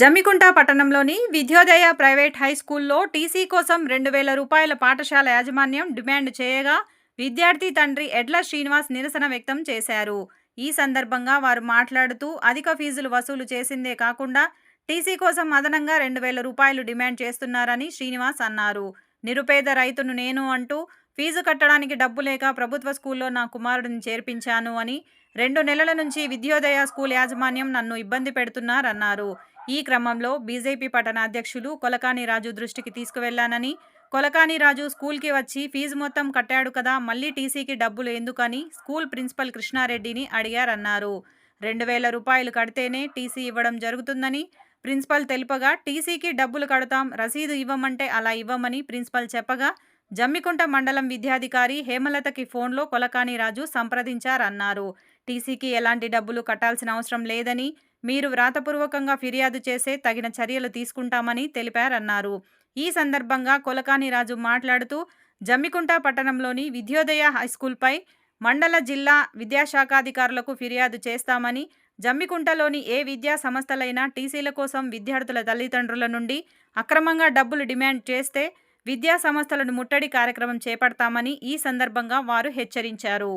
జమ్మికుంట పట్టణంలోని Vidyodaya private high స్కూల్లో TC కోసం రెండు వేల రూపాయల పాఠశాల యాజమాన్యం డిమాండ్ చేయగా విద్యార్థి తండ్రి ఎడ్ల శ్రీనివాస్ నిరసన వ్యక్తం చేశారు. ఈ సందర్భంగా వారు మాట్లాడుతూ అధిక ఫీజులు వసూలు చేసిందే కాకుండా టీసీ కోసం అదనంగా రెండు వేల రూపాయలు డిమాండ్ చేస్తున్నారని శ్రీనివాస్ అన్నారు. నిరుపేద రైతును నేను అంటూ ఫీజు కట్టడానికి డబ్బు లేక ప్రభుత్వ స్కూల్లో నా కుమారుడిని చేర్పించాను అని రెండు నెలల నుంచి విద్యోదయ స్కూల్ యాజమాన్యం నన్ను ఇబ్బంది పెడుతున్నారన్నారు. ఈ క్రమంలో బీజేపీ పట్టణాధ్యక్షులు కొలకాని రాజు దృష్టికి తీసుకువెళ్ళానని కొలకాని రాజు స్కూల్కి వచ్చి ఫీజు మొత్తం కట్టాడు కదా మళ్ళీ టీసీకి డబ్బులు ఎందుకని స్కూల్ ప్రిన్సిపల్ కృష్ణారెడ్డిని అడిగారన్నారు. రెండు వేల రూపాయలు కడితేనే టీసీ ఇవ్వడం జరుగుతుందని ప్రిన్సిపల్ తెలుపగా టీసీకి డబ్బులు కడతాం రసీదు ఇవ్వమంటే అలా ఇవ్వమని ప్రిన్సిపల్ చెప్పగా జమ్మికుంట మండలం విద్యాధికారి హేమలతకి ఫోన్లో కొలకాని రాజు సంప్రదించారన్నారు. టీసీకి ఎలాంటి డబ్బులు కట్టాల్సిన అవసరం లేదని మీరు వ్రాతపూర్వకంగా ఫిర్యాదు చేసే తగిన చర్యలు తీసుకుంటామని తెలిపారన్నారు. ఈ సందర్భంగా కొలకాని రాజు మాట్లాడుతూ జమ్మికుంట పట్టణంలోని విద్యోదయ హైస్కూల్పై మండల జిల్లా విద్యాశాఖాధికారులకు ఫిర్యాదు చేస్తామని జమ్మికుంటలోని ఏ విద్యా సంస్థలైనా టీసీల కోసం విద్యార్థుల తల్లిదండ్రుల నుండి అక్రమంగా డబ్బులు డిమాండ్ చేస్తే విద్యా సంస్థలను ముట్టడి కార్యక్రమం చేపడతామని ఈ సందర్భంగా వారు హెచ్చరించారు.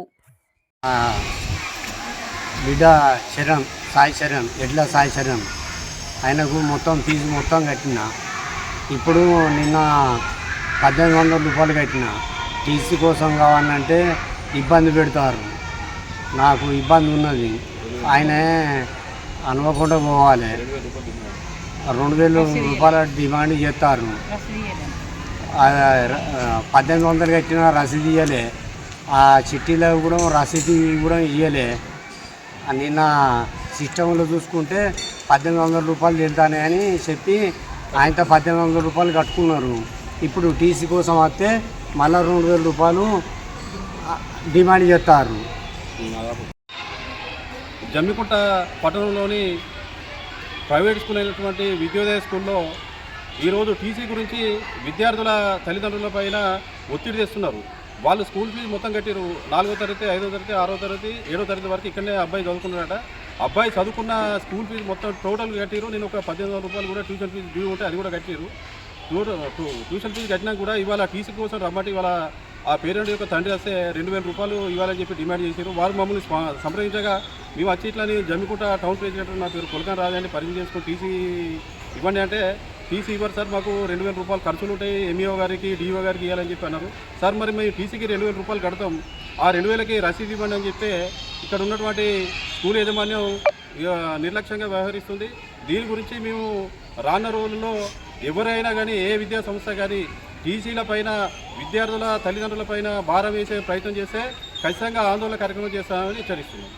బిడ్డ శరణ్ సాయి శరణ్ ఎడ్ల సాయి శరణ్. ఆయనకు మొత్తం ఫీజు మొత్తం కట్టిన. ఇప్పుడు నిన్న పద్దెనిమిది వందల రూపాయలు కట్టిన. టీసీ కోసం కావాలంటే ఇబ్బంది పెడతారు. నాకు ఇబ్బంది ఉన్నది. ఆయనే అనుకోకుండా పోవాలి. రెండు వేల రూపాయల డిమాండ్ చేస్తారు. పద్దెనిమిది వందలు కట్టిన రసీదు ఇవ్వలే ఆ చిట్టీలో కూడా రసీదు కూడా ఇవ్వలే నిన్న సిస్టంలో చూసుకుంటే పద్దెనిమిది వందల రూపాయలు తింటానే అని చెప్పి ఆయనతో పద్దెనిమిది వందల రూపాయలు కట్టుకున్నారు. ఇప్పుడు టీసీ కోసం వస్తే మళ్ళీ రెండు వేల రూపాయలు డిమాండ్ చేస్తారు. జమ్మికుంట పట్టణంలోని ప్రైవేట్ స్కూల్ అయినటువంటి విద్యోదయ స్కూల్లో ఈరోజు టీసీ గురించి విద్యార్థుల తల్లిదండ్రుల పైన ఒత్తిడి తెస్తున్నారు. వాళ్ళు స్కూల్ ఫీజు మొత్తం కట్టిరు నాలుగో తరగతి ఐదో తరగతి ఆరో తరగతి ఏడో తరగతి వరకు ఇక్కడనే అబ్బాయి చదువుకున్నాడట. అబ్బాయి చదువుకున్న స్కూల్ ఫీజు మొత్తం టోటల్ కట్టిరు నేను ఒక పద్దెనిమిది రూపాయలు కూడా ట్యూషన్ ఫీజు డ్యూ ఉంటే అది కూడా కట్టిరు ట్యూషన్ ఫీజు కట్టినా కూడా ఇవాళ టీసీ కోసం రమ్మటి ఇవాళ ఆ పేరెంట్ యొక్క తండ్రి వస్తే రెండు వేల రూపాయలు ఇవ్వాలని చెప్పి డిమాండ్ చేశారు వారు మమ్మల్ని సంప్రదించగా మేము వచ్చి ఇట్లా జమ్మికుంట టౌన్ ప్రెసిడెంట్ నా పేరు కొలకాన్ రాజాన్ని పరిచయం చేసుకుని టీసీ ఇవ్వండి అంటే టీసీ ఇవ్వరు సార్ మాకు రెండు వేల రూపాయలు ఖర్చులు ఉంటాయి. ఎంఈఓ గారికి డిఓ గారికి ఇవ్వాలని చెప్పి అన్నారు. సార్ మరి మేము టీసీకి రెండు వేల రూపాయలు కడతాం. ఆ రెండు వేలకి రసీదు ఇవ్వండి అని చెప్తే ఇక్కడ ఉన్నటువంటి స్కూల్ యాజమాన్యం నిర్లక్ష్యంగా వ్యవహరిస్తుంది. దీని గురించి మేము రానున్న రోజుల్లో ఎవరైనా కానీ ఏ విద్యా సంస్థ కానీ టీసీల పైన విద్యార్థుల తల్లిదండ్రుల పైన భారం వేసే ప్రయత్నం చేస్తే ఖచ్చితంగా ఆందోళన కార్యక్రమం చేస్తామని హెచ్చరిస్తున్నాం.